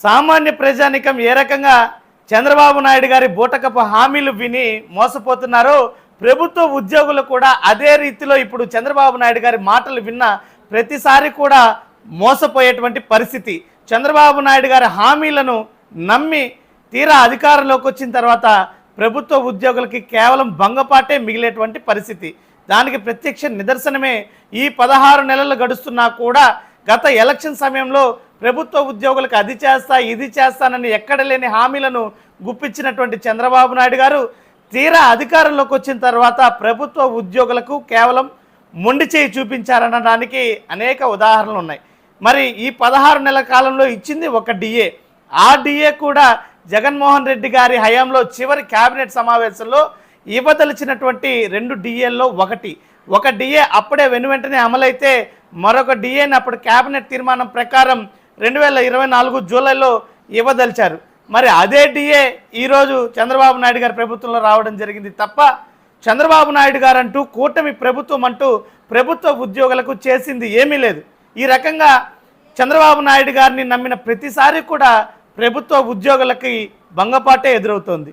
సామాన్య ప్రజానికం ఏ రకంగా చంద్రబాబు నాయుడు గారి బూటకపు హామీలు విని మోసపోతున్నారో ప్రభుత్వ ఉద్యోగులు కూడా అదే రీతిలో ఇప్పుడు చంద్రబాబు నాయుడు గారి మాటలు విన్న ప్రతిసారి కూడా మోసపోయేటువంటి పరిస్థితి. చంద్రబాబు నాయుడు గారి హామీలను నమ్మి తీరా అధికారంలోకి వచ్చిన తర్వాత ప్రభుత్వ ఉద్యోగులకి కేవలం భంగపాటే మిగిలేటువంటి పరిస్థితి. దానికి ప్రత్యక్ష నిదర్శనమే ఈ పదహారు నెలలు గడుస్తున్నా కూడా గత ఎలక్షన్ సమయంలో ప్రభుత్వ ఉద్యోగులకు అది చేస్తా ఇది చేస్తానని ఎక్కడ లేని హామీలను గుప్పించినటువంటి చంద్రబాబు నాయుడు గారు తీరా అధికారంలోకి వచ్చిన తర్వాత ప్రభుత్వ ఉద్యోగులకు కేవలం మొండి చేయి చూపించారనడానికి అనేక ఉదాహరణలు ఉన్నాయి. మరి ఈ పదహారు నెలల కాలంలో ఇచ్చింది ఒక డిఏ. ఆ డిఏ కూడా జగన్మోహన్ రెడ్డి గారి హయాంలో చివరి కేబినెట్ సమావేశంలో ఇవ్వదలిచినటువంటి రెండు డిఏల్లో ఒకటి. ఒక డిఏ అప్పుడే వెను వెంటనే అమలైతే మరొక డిఏని అప్పుడు కేబినెట్ తీర్మానం ప్రకారం రెండు వేల ఇరవై నాలుగు జూలైలో ఇవ్వదలిచారు. మరి అదే డిఏ ఈరోజు చంద్రబాబు నాయుడు గారి ప్రభుత్వంలో రావడం జరిగింది తప్ప చంద్రబాబు నాయుడు గారు అంటూ కూటమి ప్రభుత్వం అంటూ ప్రభుత్వ ఉద్యోగులకు చేసింది ఏమీ లేదు. ఈ రకంగా చంద్రబాబు నాయుడు గారిని నమ్మిన ప్రతిసారి కూడా ప్రభుత్వ ఉద్యోగులకి భంగపాటే ఎదురవుతోంది.